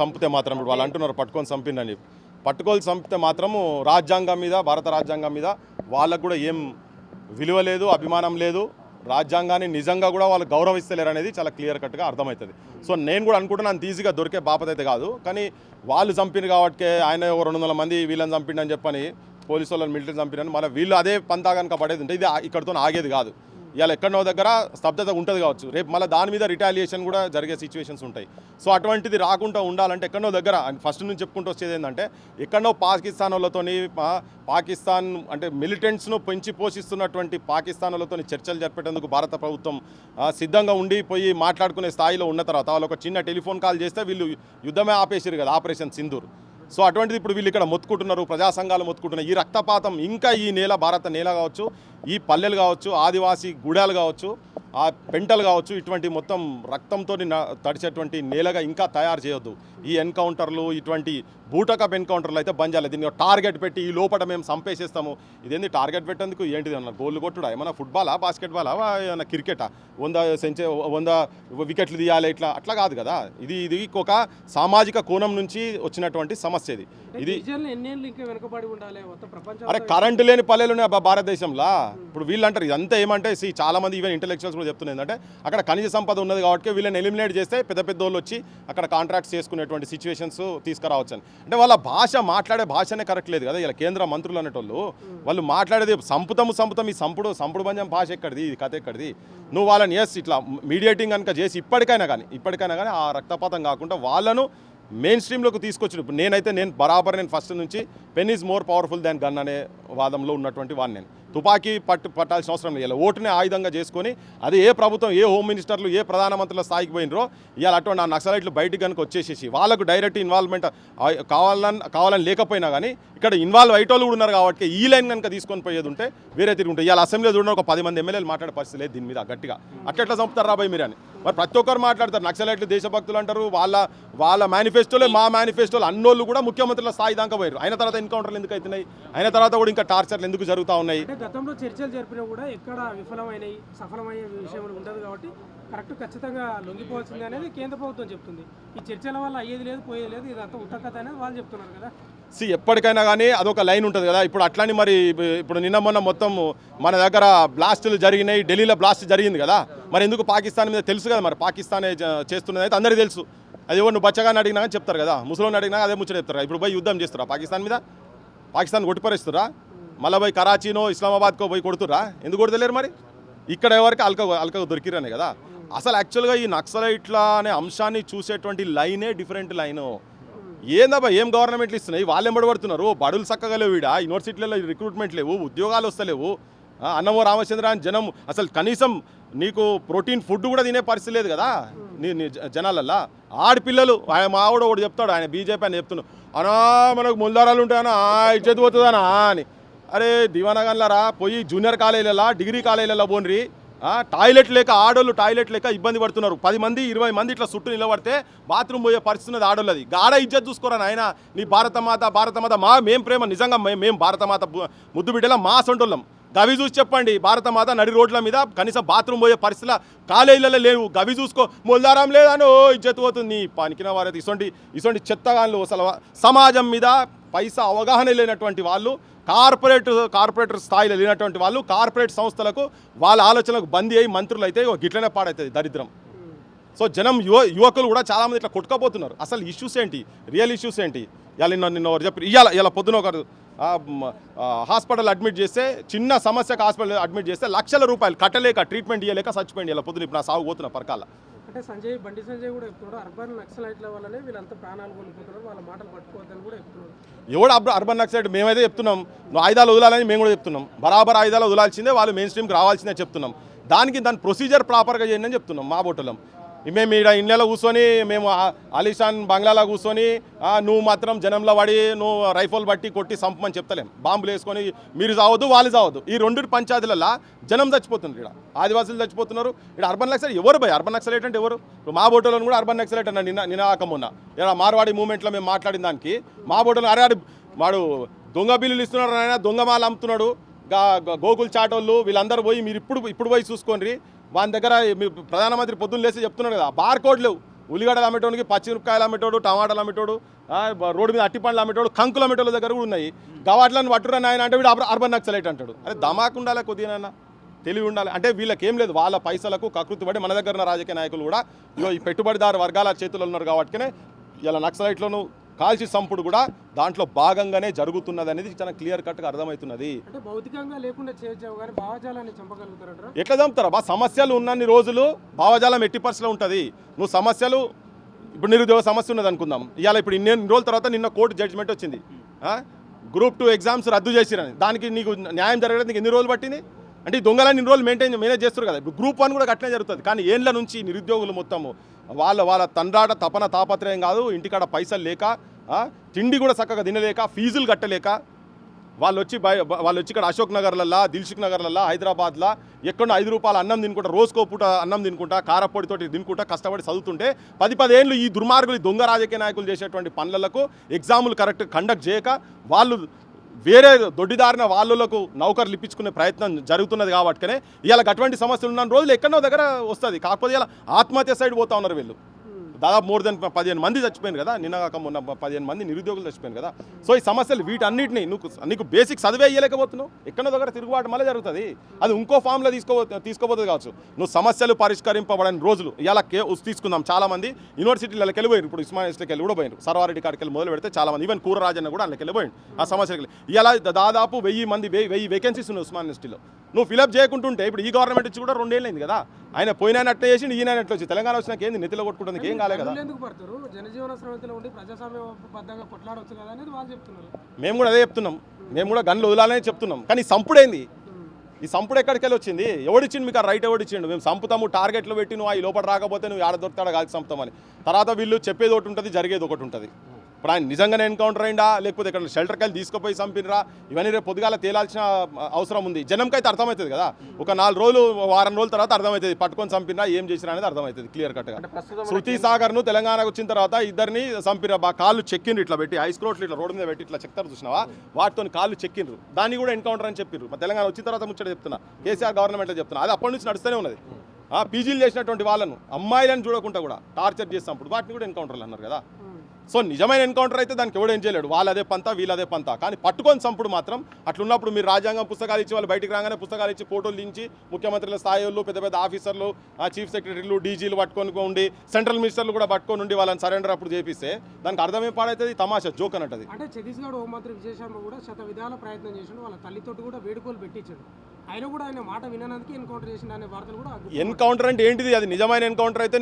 చంపితే మాత్రం ఇప్పుడు వాళ్ళు అంటున్నారు పట్టుకొని చంపిండని. పట్టుకొని చంపితే మాత్రము రాజ్యాంగం మీద భారత రాజ్యాంగం మీద వాళ్ళకు కూడా ఏం విలువ లేదు అభిమానం లేదు. రాజ్యాంగాన్ని నిజంగా కూడా వాళ్ళు గౌరవిస్తలేరు అనేది చాలా క్లియర్ కట్గా అర్థమవుతుంది. సో నేను కూడా అనుకుంటున్నాను ఈజీగా దొరికే బాపత అయితే కాదు. కానీ వాళ్ళు చంపిన కాబట్టి ఆయన రెండు వందల మంది వీళ్ళని చంపిండని చెప్పని పోలీసు వాళ్ళని మిలిటరీ చంపినని మళ్ళీ వీళ్ళు అదే పంతా కనుక పడేది ఉంటే ఇది ఇక్కడితో ఆగేది కాదు. ఇవాళ ఎక్కడో దగ్గర స్తబ్దత ఉంటుంది కావచ్చు. రేపు మళ్ళీ దాని మీద రిటాలియేషన్ కూడా జరిగే సిచ్యువేషన్స్ ఉంటాయి. సో అటువంటిది రాకుండా ఉండాలంటే ఎక్కడో దగ్గర ఫస్ట్ నుంచి చెప్పుకుంటూ వచ్చేది ఏంటంటే ఎక్కడో పాకిస్తాన్ వాళ్ళతోని పాకిస్తాన్ అంటే మిలిటెంట్స్ను పెంచి పోషిస్తున్నటువంటి పాకిస్తాన్ చర్చలు జరిపేటందుకు భారత ప్రభుత్వం సిద్ధంగా ఉండి పోయి మాట్లాడుకునే స్థాయిలో ఉన్న తర్వాత వాళ్ళు ఒక చిన్న టెలిఫోన్ కాల్ చేస్తే వీళ్ళు యుద్ధమే ఆపేసారు కదా ఆపరేషన్ సింధూర్. సో అటువంటిది ఇప్పుడు వీళ్ళు ఇక్కడ మొత్తుకుంటున్నారు ప్రజా సంఘాలు మొత్తుకుంటున్నారు ఈ రక్తపాతం ఇంకా ఈ నేల భారత నేల కావచ్చు ఈ పల్లెలు కావచ్చు ఆదివాసీ గుడాలు కావచ్చు ఆ పెంటలు కావచ్చు ఇటువంటి మొత్తం రక్తంతో తడిచేటువంటి నేలగా ఇంకా తయారు చేయొద్దు. ఈ ఎన్కౌంటర్లు ఇటువంటి బూటకప్ ఎన్కౌంటర్లు అయితే బంద్ చేయాలి. దీన్ని టార్గెట్ పెట్టి ఈ లోపల మేము చంపేసేస్తాము ఇదేంది టార్గెట్ పెట్టేందుకు? ఏంటిది అన్న గోల్డ్ కొట్టుడా? ఏమన్నా ఫుట్బాలా బాస్కెట్బాలా ఏమన్నా క్రికెటా? వంద సెంచే వంద వికెట్లు తీయాలి ఇట్లా? అట్లా కాదు కదా. ఇది ఇది ఒక సామాజిక కోణం నుంచి వచ్చినటువంటి సమస్య ఇది. ఇది అరే కరెంటు లేని పల్లెలు ఉన్నాయి భారతదేశంలో. ఇప్పుడు వీళ్ళు అంటారు ఇదంతా ఏమంటే see, చాలా మంది ఈవెన్ ఇంటెలెక్చువల్స్ కూడా చెప్తున్నారు ఏంటంటే అక్కడ ఖనిజ సంపద ఉన్నది కాబట్టి వీళ్ళని ఎలిమినేట్ చేస్తే పెద్ద పెద్ద వాళ్ళు వచ్చి అక్కడ కాంట్రాక్ట్స్ చేసుకునేటువంటి సిచ్యువేషన్స్ తీసుకురావచ్చు అని అంటే వాళ్ళ భాష మాట్లాడే భాషనే కరెక్ట్ లేదు కదా ఇలా కేంద్ర మంత్రులు అనేటోళ్ళు. వాళ్ళు మాట్లాడేది సంపుతము సంపుతం ఈ సంపుడు సంపుడు పంజం భాష ఎక్కడిది ఇది కథ ఎక్కడిది? నువ్వు వాళ్ళని ఎస్ ఇట్లా మీడియేటింగ్ కనుక చేసి ఇప్పటికైనా కానీ ఇప్పటికైనా కానీ ఆ రక్తపాతం కాకుండా వాళ్ళను మెయిన్ స్ట్రీమ్లోకి తీసుకొచ్చి ఇప్పుడు నేనైతే నేను బరాబర్ నేను ఫస్ట్ నుంచి pen is more powerful than gun అనే వాదంలో ఉన్నటువంటి వాడిని నేను. తుపాకీ పట్టు పట్టాల్సిన అవసరం లేదు. ఇలా ఓటుని ఆయుధంగా చేసుకొని అది ఏ ప్రభుత్వం ఏ హోమ్ మినిస్టర్లు ఏ ప్రధానమంత్రుల స్థాయికి పోయినరో ఇవాళ అటువంటి ఆ నక్సలైట్లు బయటికి కనుక వచ్చేసేసి వాళ్ళకు డైరెక్ట్ ఇన్వాల్వ్మెంట్ కావాలని కావాలని లేకపోయినా కానీ ఇక్కడ ఇన్వాల్వ్ అయ్యేటోళ్ళు కూడా ఉన్నారు కాబట్టి ఈ లైన్ కనుక తీసుకొని పోయేది ఉంటే వేరే తిరిగి ఉంటాయి ఇవాళ అసెంబ్లీలో చూడడం ఒక పది మంది ఎమ్మెల్యేలు మాట్లాడే పరిస్థితి లేదు దీని మీద గట్టిగా. అట్లా ఎట్లా చంపుతారు రాబాయ్ మీరు అని. మరి ప్రతి ఒక్కరు మాట్లాడతారు. నక్సలైట్లు దేశభక్తులు అంటారు వాళ్ళ వాళ్ళ మేనిఫెస్టోలే మా మేనిఫెస్టోలు అన్నోళ్ళు కూడా ముఖ్యమంత్రుల స్థాయి దాకా పోయారు అయిన తర్వాత ఎన్కౌంటర్లు ఎందుకు అవుతున్నాయి? అయిన తర్వాత కూడా ఇంకా టార్చర్లు ఎందుకు జరుగుతూ ఉన్నాయి? గతంలో చర్చలు జరిపినా కూడా ఎక్కడ విఫలమైనవి సఫలమయ్యే విషయం ఉండదు కాబట్టి కరెక్ట్ ఖచ్చితంగా లొంగిపోవాల్సింది అనేది కేంద్ర ప్రభుత్వం చెప్తుంది. ఈ చర్చల వల్ల అయ్యేది లేదు పోయేది లేదు ఇదంతా అనేది వాళ్ళు చెప్తున్నారు కదా. సి ఎప్పటికైనా కానీ అదొక లైన్ ఉంటుంది కదా. ఇప్పుడు అట్లాని మరి ఇప్పుడు నిన్న మొన్న మొత్తం మన దగ్గర బ్లాస్టులు జరిగినాయి ఢిల్లీలో బ్లాస్ట్ జరిగింది కదా. మరి ఎందుకు పాకిస్తాన్ మీద తెలుసు కదా మరి? పాకిస్తానే చేస్తున్నది అయితే అందరికీ తెలుసు. అది ఎవరు నువ్వు బచ్చగాని అడిగినా చెప్తారు కదా. ముసలోని అడిగినా అదే ముచ్చట చెప్తారు ఇప్పుడు పోయి యుద్ధం చేస్తారా పాకిస్తాన్ మీద? పాకిస్తాన్ కొట్టిపరిస్తురా మళ్ళీ పోయి కరాచీనో ఇస్లామాబాద్కో పోయి కొడుతురా ఎందుకు కొడతలేరు మరి? ఇక్కడ ఎవరికి అల్క అల్క దొరికిరనే కదా. అసలు యాక్చువల్గా ఈ నక్సలైట్ల అనే అంశాన్ని చూసేటువంటి లైనే డిఫరెంట్ లైను. ఏందబ్బా ఏం గవర్నమెంట్లు ఇస్తున్నాయి? వాళ్ళు ఎంబడబడుతున్నారు బడులు చక్కగా లేవు ఈడ. యూనివర్సిటీలలో రిక్రూట్మెంట్ లేవు. ఉద్యోగాలు వస్తలేవు. అన్నమో రామచంద్ర అని జనం అసలు కనీసం నీకు ప్రోటీన్ ఫుడ్ కూడా తినే పరిస్థితి లేదు కదా? నీ నీ జ- జనాలల్లా. ఆడపిల్లలు ఆయన మావిడ ఒకటి చెప్తాడు ఆయన బీజేపీ అని చెప్తున్నాడు. అనా మనకు ముల్దారాలు ఉంటాయనా ఇచ్చేది పోతుందనా అని. అరే దివానగన్లరా పోయి జూనియర్ కాలేజీలలో డిగ్రీ కాలేజీలలో పోన్రి ఆ, టాయిలెట్ లేక ఆడోళ్ళు టాయిలెట్ లేక ఇబ్బంది పడుతున్నారు. పది మంది ఇరవై మంది ఇట్లా చుట్టూ నిలబడితే బాత్రూమ్ పోయే పరిస్థితి ఉన్నది ఆడోళ్ళది. గాడ ఇజ్జత్ చూసుకోరా నాయన నీ భారతమాత భారతమాత మా మేం ప్రేమ నిజంగా మేము మేం భారతమాత ముద్దు బిడ్డలా మా సొంటోళ్ళం. గవి చూసి చెప్పండి భారతమాత నడి రోడ్ల మీద కనీసం బాత్రూమ్ పోయే పరిస్థితుల కాలేజీలలో లేవు గవి చూసుకో మొల్దారం ఓ ఇజ్జత్ పోతుంది. పనికిన వారైతే ఇసొంటి ఇసొంటి చెత్తగాళ్ళు అసలు సమాజం మీద పైసా అవగాహన లేనటువంటి వాళ్ళు కార్పొరేట్ కార్పొరేటర్ స్థాయిలో లేనటువంటి వాళ్ళు కార్పొరేట్ సంస్థలకు వాళ్ళ ఆలోచనలకు బందీ అయ్యి మంత్రులు అయితే గిట్లనే పాడవుతుంది దరిద్రం. సో జనం యువ యువకులు కూడా చాలామంది ఇట్లా కొట్టుకోపోతున్నారు. అసలు ఇష్యూస్ ఏంటి? రియల్ ఇష్యూస్ ఏంటి? ఇలా నిన్న నిన్న ఒకరు చెప్పి ఇవాళ ఇలా పొద్దున ఒకరు హాస్పిటల్ అడ్మిట్ చేస్తే చిన్న సమస్యకు హాస్పిటల్ అడ్మిట్ చేస్తే లక్షల రూపాయలు కట్టలేక ట్రీట్మెంట్ ఇవ్వలేక చచ్చిపోయింది ఇలా పొద్దున ఇప్పుడు నా సాగు పోతున్నా పరకాల. అంటే సంజయ్ బండి సంజయ్ కూడా చెప్తున్నాడు. అర్బన్ నక్సలైట్ల వల్లనే వీళ్ళంతా ప్రాణాలు కోల్పోతున్నారు. వాళ్ళ మాటలు పట్టుకోవద్దని కూడా చెప్తున్నాడు. ఎవడు అర్బన్ నక్సలైట్ మేమైతే చెప్తున్నాం. ఆయుధాలు వదలాలని మేము కూడా చెప్తున్నాం. బరాబర్ ఆయుధాలు వదలాల్సిందే వాళ్ళు మెయిన్ స్ట్రీమ్కి రావాల్సిందే చెప్తున్నాం. దానికి దాని ప్రొసీజర్ ప్రాపర్గా చేయండి అని చెప్తున్నాం మా బోటలం. మేము ఈడ ఇండ్లలో కూర్చొని మేము అలీషాన్ బంగ్లాలో కూర్చొని నువ్వు మాత్రం జనంలో పడి నువ్వు రైఫల్ బట్టి కొట్టి సంపమని చెప్తలేం. బాంబులు వేసుకొని మీరు చావద్దు వాళ్ళు చావద్దు. ఈ రెండు పంచాయతీలలో జనం చచ్చిపోతున్నారు ఇక్కడ ఆదివాసులు చచ్చిపోతున్నారు. ఇక్కడ అర్బన్ నక్సల్ ఎవరు భయ? అర్బన్ నక్సలైట్ అంటే ఎవరు? మా బోటోలను కూడా అర్బన్ నక్సలైట్ అన్న నిన్న నినాకమున్న ఇక్కడ మార్వాడి మూమెంట్లో మేము మాట్లాడిన దానికి మా బోటోలు అరే వాడు దొంగ బిల్లులు ఇస్తున్నాడు ఆయన దొంగ మాలు అమ్ముతున్నాడు. గోకుల్ చాటోళ్ళు వీళ్ళందరూ పోయి మీరు ఇప్పుడు ఇప్పుడు పోయి చూసుకోండి వాని దగ్గర మీరు ప్రధానమంత్రి పొద్దున్న లేసి చెప్తున్నాడు కదా బార్ కోడ్ లేవు. ఉల్లిగడ్డలు అమ్మేటోడికి పచ్చిమిరపకాయలు అమ్మేటోడు టమాటాలు అమ్మేటోడు రోడ్డు మీద అట్టి పండ్లు అమ్మేటోడు కంకులు అమ్మేటోళ్ళ దగ్గర కూడా ఉన్నాయి. గవాట్లను పట్టురని ఆయన అంటే వీడు అర్బన్ నక్సలైట్ అంటాడు. అరే ధమాకు ఉండాలి కొద్దిగా తెలివి ఉండాలి. అంటే వీళ్ళకి ఏం లేదు. వాళ్ళ పైసలకు కకృతి పడి మన దగ్గర ఉన్న రాజకీయ నాయకులు కూడా ఇగో ఈ పెట్టుబడిదారు వర్గాల చేతుల్లో ఉన్నారు కాబట్టినే ఇలా నక్సలైట్లను కాల్చి సంపుడు కూడా దాంట్లో భాగంగానే జరుగుతున్నది అనేది చాలా క్లియర్ కట్గా అర్థమవుతున్నది. ఎట్లా చంపుతారా? బా సమస్యలు ఉన్నన్ని రోజులు భావజాలం ఎట్టి పరిస్థితిలో ఉంటుంది. నువ్వు సమస్యలు ఇప్పుడు నిరుద్యోగ సమస్య ఉన్నది అనుకుందాం. ఇవాళ ఇప్పుడు ఇన్ని రోజుల తర్వాత నిన్న కోర్టు జడ్జిమెంట్ వచ్చింది. ఆ? గ్రూప్ టూ ఎగ్జామ్స్ రద్దు చేసిరని. దానికి నీకు న్యాయం జరగడానికి నీకు ఎన్ని రోజులు పట్టింది? అంటే ఈ దొంగలని ఇన్ని రోజులు మెయింటైన్ మేనేజ్ చేస్తారు కదా. ఇప్పుడు గ్రూప్ వన్ కూడా అట్లనే జరుగుతుంది. కానీ ఏండ్ల నుంచి నిరుద్యోగులు మొత్తము వాళ్ళ వాళ్ళ తండ్రాట తపన తాపత్రయం కాదు ఇంటికాడ పైసలు లేక తిండి కూడా చక్కగా తినలేక ఫీజులు కట్టలేక వాళ్ళు వచ్చి వాళ్ళు వచ్చి ఇక్కడ అశోక్ నగర్లల్లా దిల్సుఖ్ నగర్లల్లా హైదరాబాద్లో ఎక్కడో ఐదు రూపాయలు అన్నం తినుకుంటా రోజుకో పూట అన్నం తినుకుంటా కారపొడితోటి తినుకుంటా కష్టపడి చదువుతుంటే పది పదేళ్ళు ఈ దుర్మార్గులు దొంగ రాజకీయ నాయకులు చేసేటువంటి పనులకు ఎగ్జాములు కరెక్ట్ కండక్ట్ చేయక వాళ్ళు వేరే దొడ్డిదారిన వాళ్ళకు నౌకర్లు ఇప్పించుకునే ప్రయత్నం జరుగుతున్నది కాబట్టినే ఇవాళ అటువంటి సమస్యలు ఉన్న రోజులు ఎక్కడో దగ్గర వస్తుంది. కాకపోతే ఇలా ఆత్మహత్య సైడ్ పోతా ఉన్నారు వీళ్ళు. దాదాపు మోర్ దెన్ పదిహేను మంది చచ్చిపోయింది కదా నిన్న కాక మొన్న పదిహేను మంది నిరుద్యోగులు చచ్చిపోయింది కదా. సో ఈ సమస్యలు వీటన్నిటిని నువ్వు నీకు బేసిక్ చదివే ఇయ్యలేకపోతున్నావు. ఎక్కడ దగ్గర తిరుగుబాటు మళ్ళీ జరుగుతుంది. అది ఇంకో ఫామ్లో తీసుకో తీసుకోబోతుంది కావచ్చు. నువ్వు సమస్యలు పరిష్కరింపబడని రోజులు ఇలా కే తీసుకుందాం. చాలా మంది యూనివర్సిటీలకు వెళ్ళిపోయారు ఇప్పుడు ఉస్మానియాస్లోకి వెళ్ళి కూడా పోయారు సర్వారెడ్డి కాడికి వెళ్ళి మొదలు పెడితే చాలా మంది. ఈవెన్ కూర రాజన్న కూడా అందులోకి వెళ్ళిపోయాడు ఆ సమస్యలకి ఇలా దాదాపు వెయ్యి మంది వెయ్యి వెయ్యి వేకెన్సీస్ ఉన్నాయి ఉస్మాన్ యూనివర్సిటీలో నువ్వు ఫిలప్ చేయకుంటుంటే ఇప్పుడు ఈ గవర్నమెంట్ వచ్చి కూడా రెండేళ్ళైంది కదా. ఆయన పోయినా చేసి ఈయన అట్లా వచ్చి తెలంగాణ వచ్చినాక ఏంది నెత్తిలో కొట్టుకుంటుంది ఏం కాలే కదా. కదా మేము కూడా అదే చెప్తున్నాం. మేము కూడా గన్లు వదలాలనే చెప్తున్నాం. కానీ ఈ సంపుడేంది? ఈ సంపుడు ఎక్కడికి వెళ్ళి వచ్చింది? ఎవడిచ్చింది మీకు ఆ రైట్ ఎవడిచ్చిండు? మేము సంపుతాము టార్గెట్లు పెట్టి నువ్వు ఆ ఈ లోపల రాకపోతే నువ్వు ఆడ దొరుకుతాడా కాల్చి చంపుతామని తర్వాత వీళ్ళు చెప్పేది ఒకటి ఉంటుంది జరిగేది ఒకటి ఉంటుంది. ఇప్పుడు ఆయన నిజంగానే ఎన్కౌంటర్ అయిందా లేకపోతే ఇక్కడ షెల్టర్కి వెళ్ళి తీసుకుపోయి చంపినరా? ఇవన్నీ రేపు పొద్దుగాల తేలాల్సిన అవసరం ఉంది. జనంకి అయితే అర్థమవుతుంది కదా. ఒక నాలుగు రోజులు వారం రోజుల తర్వాత అర్థమవుతుంది. పట్టుకొని చంపినా ఏం చేసినా అనేది అర్థమవుతుంది క్లియర్ కట్గా. శృతి సాగర్ను తెలంగాణకు వచ్చిన తర్వాత ఇద్దరిని చంపిన బా కాళ్ళు చెక్కిండ్రు ఇట్లా పెట్టి ఐస్ క్రోట్లు ఇట్లా రోడ్డు మీద పెట్టి ఇట్లా చెక్తారు చూసినావా? వాటితో కాళ్ళు చెక్కిండ్రు. దాన్ని కూడా ఎన్కౌంటర్ అని చెప్పిర్రు. మా తెలంగాణ వచ్చిన తర్వాత ముచ్చట చెప్తున్నా. కేసీఆర్ గవర్నమెంట్లో చెప్తున్నా. అది అప్పటి నుంచి నడుస్తూనే ఉన్నది. ఆ పీజీలు చేసినటువంటి వాళ్ళను అమ్మాయిలను చూడకుండా కూడా టార్చర్ చేసినప్పుడు వాటిని కూడా ఎన్కౌంటర్లు అన్నారు కదా. సో నిజమైన ఎన్కౌంటర్ అయితే దానికి ఎవడేం చేయలేడు. వాళ్ళు అదే పంత వీళ్ళు అదే పంత. కానీ పట్టుకొని చంపుడు మాత్రం అట్లున్నప్పుడు మీరు రాజ్యాంగం పుస్తకాలు ఇచ్చి వాళ్ళు బయటికి రాగానే పుస్తకాలు ఇచ్చి ఫోటోలు దించి ముఖ్యమంత్రుల స్థాయిలో పెద్ద పెద్ద ఆఫీసర్లు ఆ చీఫ్ సెక్రటరీలు డీజీలు పట్టుకొని ఉండి సెంట్రల్ మినిస్టర్లు కూడా పట్టుకొని ఉండి వాళ్ళని సరెండర్ అప్పుడు చేపిస్తే దానికి అర్థం ఏం పాడైతుంది? తమాషా జోక్ అన్నట్టు అంటే ఛత్తీస్గఢ్ హోంమంత్రి విజయశర్మ కూడా శత విధాల ప్రయత్నం చేసిండు. వాళ్ళ తల్లితోటి కూడా వేడుకోలు పెట్టించాడు. ఆయన కూడా ఆయన మాట వినడానికి ఎన్కౌంటర్ చేసిండు అనే వార్తలు కూడా ఎన్కౌంటర్ అంటే ఏంటిది? అది నిజమైన ఎన్కౌంటర్ అయితే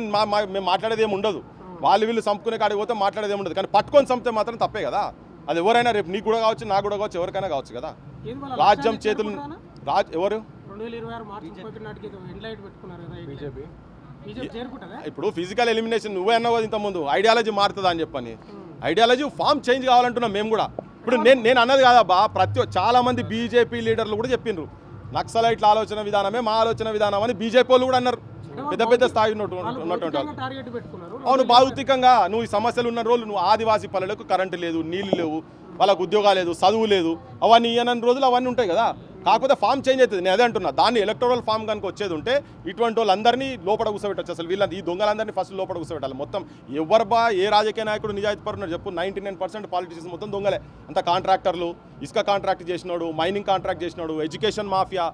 మేము మాట్లాడేది ఏమి ఉండదు. వాళ్ళు వీళ్ళు చంపుకునే కాడికి పోతే మాట్లాడేది ఉండదు కానీ పట్టుకొని చంపితే మాత్రం తప్పే కదా. అది ఎవరైనా రేపు నీకు కూడా కావచ్చు నాకు కూడా కావచ్చు ఎవరికైనా కావచ్చు కదా. రాజ్యం చేతులు? రాజ్ ఎవరు? ఇప్పుడు ఫిజికల్ ఎలిమినేషన్ నువ్వే అన్నావు ఇంతకుముందు ఐడియాలజీ మారుతుందా అని చెప్పని. ఐడియాలజీ ఫామ్ చేంజ్ కావాలంటున్నాం మేము కూడా. ఇప్పుడు నేను నేను అన్నది కాదబ్బా ప్రతి ఒ- చాలా మంది బీజేపీ లీడర్లు కూడా చెప్పిండ్రు నక్సలైట్ల ఆలోచన విధానమే మా ఆలోచన విధానం అని బీజేపీ వాళ్ళు కూడా అన్నారు. పెద్ద పెద్ద స్థాయి ఉన్నట్టు వాళ్ళు ఉన్నటువంటి అవును భౌతికంగా నువ్వు ఈ సమస్యలు ఉన్న రోజులు నువ్వు ఆదివాసీ పల్లెలకు కరెంటు లేదు నీళ్ళు లేవు వాళ్ళకు ఉద్యోగాలు లేదు చదువు లేదు. అవన్నీ ఇవ్వనని రోజులు అవన్నీ ఉంటాయి కదా. కాకపోతే ఫామ్ చేంజ్ అవుతుంది. నేను అదే అంటున్నా. దాన్ని ఎలక్టోరల్ ఫామ్ కనుక వచ్చేది ఉంటే ఇటువంటి వాళ్ళందరినీ లోపల కూర్చోబెట్టచ్చు. అసలు వీళ్ళని ఈ దొంగలందరినీ ఫస్ట్ లోపల కూర్చోబెట్టాలి. మొత్తం ఎవరు బా ఏ రాజకీయ నాయకుడు నిజాయితీపరున్నాడు చెప్పు. నైంటీ నైన్ పర్సెంట్ పాలిటిషియన్స్ మొత్తం దొంగలే. అంత కాంట్రాక్టర్లు ఇసుక కాంట్రాక్ట్ చేసినాడు మైనింగ్ కాంట్రాక్ట్ చేసినాడు ఎడ్యుకేషన్ మాఫియా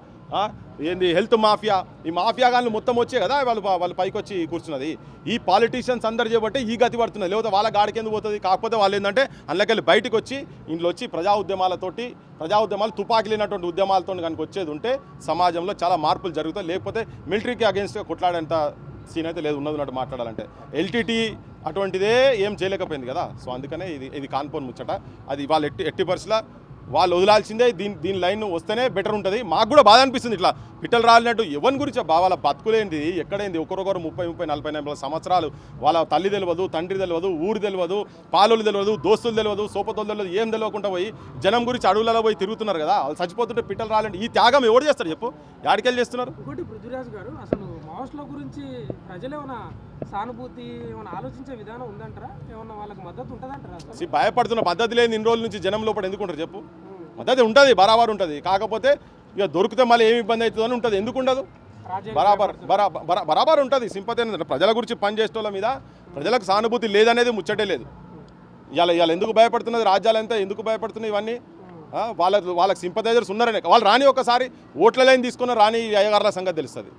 ఏంది హెల్త్ మాఫియా? ఈ మాఫియా గాళ్ళు మొత్తం వచ్చే కదా వాళ్ళు వాళ్ళు పైకి వచ్చి కూర్చున్నది. ఈ పాలిటీషియన్స్ అందరు చేయబట్టి ఈ గతి పడుతున్నది. లేకపోతే వాళ్ళ గాడికి ఎందుకు పోతుంది? కాకపోతే వాళ్ళు ఏంటంటే అందులోకెళ్ళి బయటకు వచ్చి ఇంట్లో వచ్చి ప్రజా ఉద్యమాలతోటి ప్రజా ఉద్యమాలు తుపాకిలినటువంటి ఉద్యమాలతో కనుక వచ్చేది ఉంటే సమాజంలో చాలా మార్పులు జరుగుతాయి. లేకపోతే మిలిటరీకి అగేన్స్ట్గా కొట్లాడేంత సీన్ అయితే లేదు ఉన్నది ఉన్నట్టు మాట్లాడాలంటే. ఎల్టీటీ అటువంటిదే ఏం చేయలేకపోయింది కదా. సో అందుకనే ఇది ఇది కాన్పోన్ ముచ్చట. అది వాళ్ళు ఎట్టి ఎట్టి పరిస్థితుల వాళ్ళు వదిలాల్సిందే దీని దీని లైన్ వస్తేనే బెటర్ ఉంటుంది. మాకు కూడా బాధ అనిపిస్తుంది ఇట్లా. పిట్టలు రాలినట్టు ఎవరి గురించి వాళ్ళ బతుకులేంది ఎక్కడైంది? ఒకరొకరు ముప్పై ముప్పై నలభై నలభై సంవత్సరాలు వాళ్ళ తల్లి తెలియదు తండ్రి తెలియదు ఊరు తెలియదు పాలోలు తెలియదు దోస్తులు తెలియదు సోపతోలు తెలియదు ఏం తెలియకుండా పోయి జనం గురించి అడవులలో పోయి తిరుగుతున్నారు కదా. వాళ్ళు చచ్చిపోతుంటే పిట్టలు రాలంటే ఈ త్యాగం ఎవరు చేస్తారు చెప్పు? యాడికెళ్ళి చేస్తున్నారు? పృథ్వీరాజ్ గారు అసలు మావోస్టుల గురించి ప్రజలు ఏమైనా సానుభూతి ఏమైనా ఆలోచించే విధానం ఉందంటారా? ఏమన్నా వాళ్ళకి మద్దతు ఉంటుందంటారా భయపడుతున్న పద్ధతి లేని ఇన్ని రోజుల నుంచి జనం లోపల ఎందుకుంటారు చెప్పు? మద్దతు ఉంటుంది బరాబర్ ఉంటుంది. కాకపోతే ఇక దొరికితే మళ్ళీ ఏమి ఇబ్బంది అవుతుందో అని ఉంటుంది. ఎందుకు ఉండదు? బరాబర్ బరా బరా- బరాబర్ ఉంటుంది. సింపతి అనేది ప్రజల గురించి పనిచేసేటోళ్ళ మీద ప్రజలకు సానుభూతి లేదనేది ముచ్చటే లేదు. ఇవాళ ఇవాళ ఎందుకు భయపడుతున్నది? రాజ్యాలంతా ఎందుకు భయపడుతున్నాయి ఇవన్నీ? వాళ్ళ వాళ్ళకి సింపతైజర్స్ ఉన్నారనే. వాళ్ళు రాని ఒకసారి ఓట్ల లైన్ తీసుకున్న రాని అయ్యగారుల సంగతి తెలుస్తుంది.